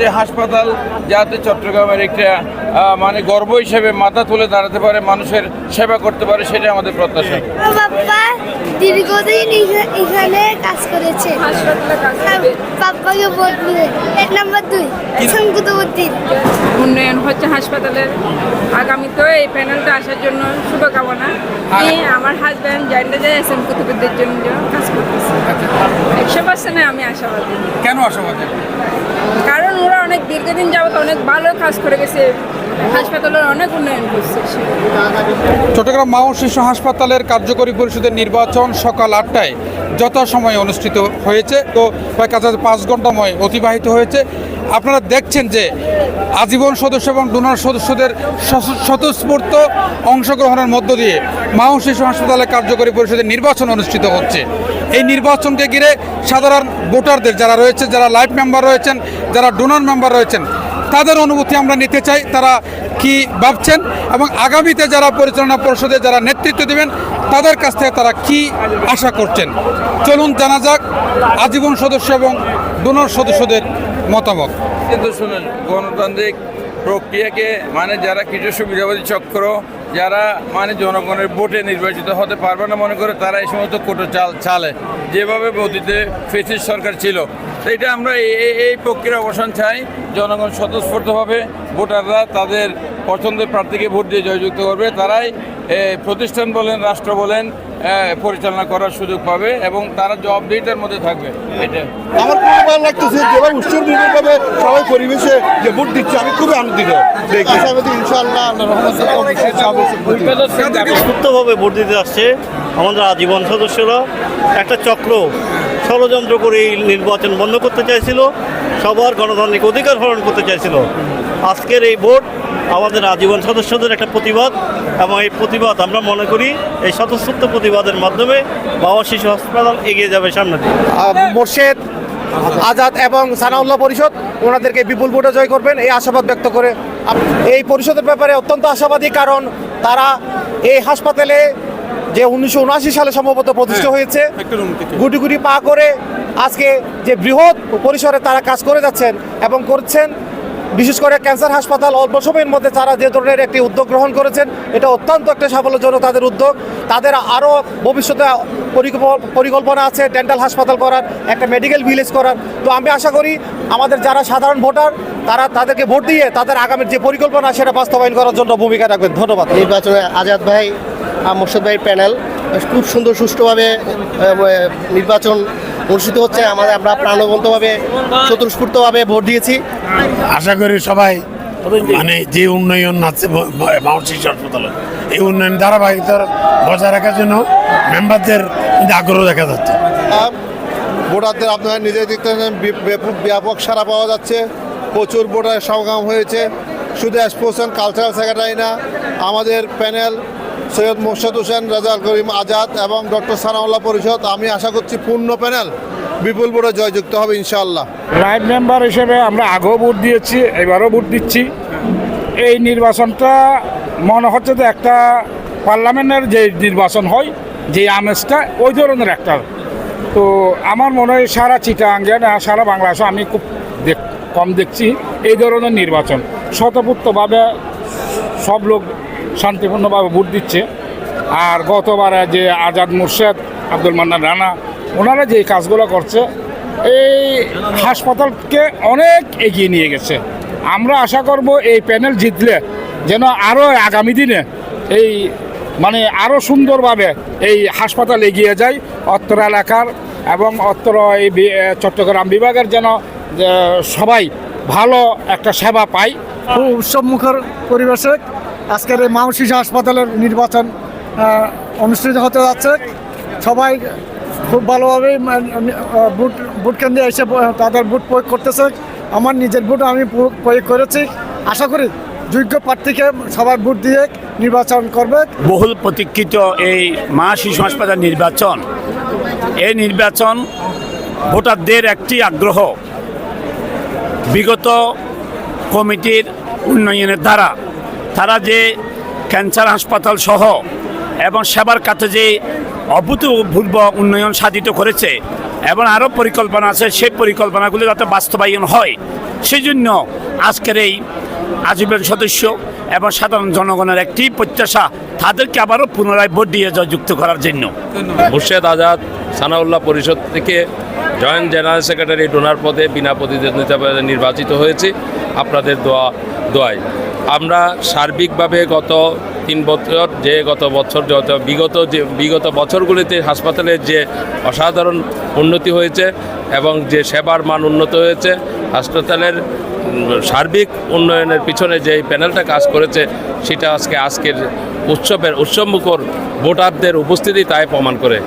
যে হাসপাতাল যাতে চট্টগ্রামের একটা মানে গর্ব হিসেবে মাথা তুলে দাঁড়াতে পারে, মানুষের সেবা করতে পারে সেটা আমাদের প্রত্যাশা। দীর্ঘদিন এখা- এখানে কাজ করেছে। ভোট দিবে এক নম্বর দুই সংকুতবর্তী উন্নয়ন হচ্ছে হাসপাতালের। আগামীতে এই প্যানেলটা আসার জন্য শুভকামনা। আমি আমার হাজব্যান্ড জানতে যাই এস এম কুতুবুদ্দের জন্য কাজ করতেছি। একশো পার্সেন্টে আমি আশাবাদী। কেন আশাবাদী? কারণ ওরা অনেক দীর্ঘদিন যাবত অনেক ভালো কাজ করে গেছে। চট্টগ্রাম মা ও শিশু হাসপাতালের কার্যকরী পরিষদের নির্বাচন সকাল আটটায় যথাসময়ে অনুষ্ঠিত হয়েছে। তো প্রায় কাছাকাছি পাঁচ ঘন্টাময় অতিবাহিত হয়েছে। আপনারা দেখছেন যে আজীবন সদস্য এবং ডোনার সদস্যদের স্বতঃস্ফূর্ত অংশগ্রহণের মধ্য দিয়ে মা ও শিশু হাসপাতালের কার্যকরী পরিষদের নির্বাচন অনুষ্ঠিত হচ্ছে। এই নির্বাচনকে ঘিরে সাধারণ ভোটারদের যারা রয়েছে, যারা লাইফ মেম্বার রয়েছেন, যারা ডোনার মেম্বার রয়েছেন তাদের অনুভূতি আমরা নিতে চাই, তারা কি ভাবছেন এবং আগামীতে যারা পরিচালনা পরিষদে যারা নেতৃত্ব দেবেন, তাদের কাছ থেকে তারা কি আশা করছেন? চলুন জানা যাক, আজীবন সদস্য এবং ডোনর সদস্যদের মতামত। কিন্তু শুনুন, গণতান্ত্রিক প্রক্রিয়াকে মানে যারা কিছু সুবিধাবাদী চক্র যারা মানে জনগণের ভোটে নির্বাচিত হতে পারবে না মনে করে তারা এই সমস্ত কোটো চাল চালে। যেভাবে অতীতে ফেসিস সরকার ছিল তো এটা আমরা এই- প্রক্রিয়ার অবসান চাই। জনগণ স্বতঃস্ফূর্তভাবে ভোটাররা তাদের পছন্দের প্রার্থীকে ভোট দিয়ে জয়যুক্ত করবে। তারাই প্রতিষ্ঠান বলেন রাষ্ট্র বলেন পরিচালনা করার সুযোগ পাবে এবং তারা জবাবদিহিতার মধ্যে থাকবে। এটা। আমার ভালো লাগতেছে যেভাবে উৎসর্গভাবে সবাই পরিবেশে যে ভোট দিচ্ছে আমি খুবই আনন্দিত। ইনশাআল্লাহ আল্লাহ রহমতে সুস্থভাবে ভোট দিতে আসছে আমাদের আজীবন সদস্যরা। একটা চক্র ষড়যন্ত্র করে এই নির্বাচন বন্ধ করতে চাইছিল সবার গণতান্ত্রিক অধিকার হরণ করতে চাইছিল। আজকের এই ভোট আমাদের আজীবন সদস্যদের একটা প্রতিবাদ এবং এই প্রতিবাদ আমরা মনে করি এই স্বতঃস্ফূর্ত প্রতিবাদের মাধ্যমে বাবা শিশু হাসপাতাল এগিয়ে যাবে সামনে মোর্শেদ আজাদ এবং সানাউল্লাহ পরিষদ ওনাদেরকে বিপুল ভোটে জয় করবেন এই আশাবাদ ব্যক্ত করে এই পরিষদের ব্যাপারে অত্যন্ত আশাবাদী কারণ তারা এই হাসপাতালে যে উনিশশো উনআশি সালে সম্ভবত প্রতিষ্ঠা হয়েছে গুটি গুটি পা করে আজকে যে বৃহৎ পরিসরে তারা কাজ করে যাচ্ছেন এবং করছেন। বিশেষ করে ক্যান্সার হাসপাতাল অল্প সময়ের মধ্যে তারা যে ধরনের একটি উদ্যোগ গ্রহণ করেছেন, এটা অত্যন্ত একটা সাফল্যজনক তাদের উদ্যোগ। তাদের আরও ভবিষ্যতে পরিকল্পনা আছে ডেন্টাল হাসপাতাল করার, একটা মেডিকেল ভিলেজ করার। তো আমি আশা করি আমাদের যারা সাধারণ ভোটার, তারা তাদেরকে ভোট দিয়ে তাদের আগামীর যে পরিকল্পনা, সেটা বাস্তবায়ন করার জন্য ভূমিকা রাখবেন। ধন্যবাদ। নির্বাচনে আজাদ ভাই মোর্শেদ ভাইয়ের প্যানেল, খুব সুন্দর সুষ্ঠুভাবে নির্বাচন অনুষ্ঠিত হচ্ছে। আমাদের আমরা প্রাণবন্তভাবে চতুষ্ফূর্তভাবে ভোট দিয়েছি। আশা করি সবাই মানে যে উন্নয়ন আছে মাউন্সি হাসপাতালে এই উন্নয়ন ধারাবাহিকতা বজায় রাখার জন্য মেম্বারদের আগ্রহ দেখা যাচ্ছে। ভোটারদের আপনারা নিজে দেখতে ব্যাপক- ব্যাপক সারা পাওয়া যাচ্ছে। প্রচুর ভোটার সমাগম হয়েছে। শুধু এক্সপোশন কালচারাল সেক্রেটারি না আমাদের প্যানেল সৈয়দ মোর্শেদ হোসেন, রাজাল করিম আজাদ এবং ডক্টর সানাউল্লাহ পরিষদ। আমি আশা করছি পূর্ণ প্যানেল বিপুল ভোটে জয়যুক্ত হবে ইনশাআল্লাহ। লাইভ মেম্বার হিসেবে আমরা আগেও ভোট দিয়েছি, এবারও ভোট দিচ্ছি। এই নির্বাচনটা মনে হচ্ছে যে একটা পার্লামেন্টের যে নির্বাচন হয়, যে আমেজটা, ওই ধরনের একটা। তো আমার মনে হয় সারা চিটাঙ্গে না, সারা বাংলাদেশে আমি খুব দেখ, কম দেখছি এই ধরনের নির্বাচন। স্বতঃপূর্তভাবে সব লোক শান্তিপূর্ণভাবে ভোট দিচ্ছে। আর গতবারে যে আজাদ মুর্শেদ, আব্দুল মান্নান রানা, ওনারা যে কাজগুলো করছে, এই হাসপাতালকে অনেক এগিয়ে নিয়ে গেছে। আমরা আশা করব এই প্যানেল জিতলে যেন আরও আগামী দিনে এই মানে আরও সুন্দরভাবে এই হাসপাতাল এগিয়ে যায় অত্র এলাকার এবং অত্র এই চট্টগ্রাম বিভাগের যেন সবাই ভালো একটা সেবা পায়। খুব উৎসবমুখর পরিবেশে আজকের এই মাউ শিশু হাসপাতালের নির্বাচন অনুষ্ঠিত হতে যাচ্ছে। সবাই খুব ভালোভাবেই বুট বুট কেন্দ্রে এসে তাদের বুট প্রয়োগ করতেছে। আমার নিজের বুট আমি প্রয়োগ করেছি। আশা করি যোগ্য প্রার্থীকে সবাই ভোট দিয়ে নির্বাচন করবে। বহুল প্রতীক্ষিত এই মা শিশু হাসপাতাল নির্বাচন। এই নির্বাচন ভোটারদের একটি আগ্রহ। বিগত কমিটির উন্নয়নের দ্বারা তারা যে ক্যান্সার হাসপাতাল সহ এবং সেবার কাছে যে অভূতপূর্ব উন্নয়ন সাধিত করেছে এবং আরও পরিকল্পনা আছে সেই পরিকল্পনাগুলি যাতে বাস্তবায়ন হয় সেই জন্য আজকের এই আজীবন সদস্য এবং সাধারণ জনগণের একটি প্রত্যাশা তাদেরকে আবারও পুনরায় ভোট দিয়ে জয়যুক্ত করার জন্য। মুর্শেদ আজাদ সানাউল্লাহ পরিষদ থেকে জয়েন্ট জেনারেল সেক্রেটারি ডোনার পদে বিনা প্রতিদ্বন্দ্বিতা নির্বাচিত হয়েছে। আপনাদের দোয়া দোয়ায় আমরা সার্বিকভাবে গত তিন বছর যে গত বছর যত বিগত যে বিগত বছরগুলিতে হাসপাতালের যে অসাধারণ উন্নতি হয়েছে এবং যে সেবার মান উন্নত হয়েছে, হাসপাতালের সার্বিক উন্নয়নের পিছনে যে প্যানেলটা কাজ করেছে, সেটা আজকে আজকের উৎসবের উৎসবমুখর ভোটারদের উপস্থিতি তাই প্রমাণ করে।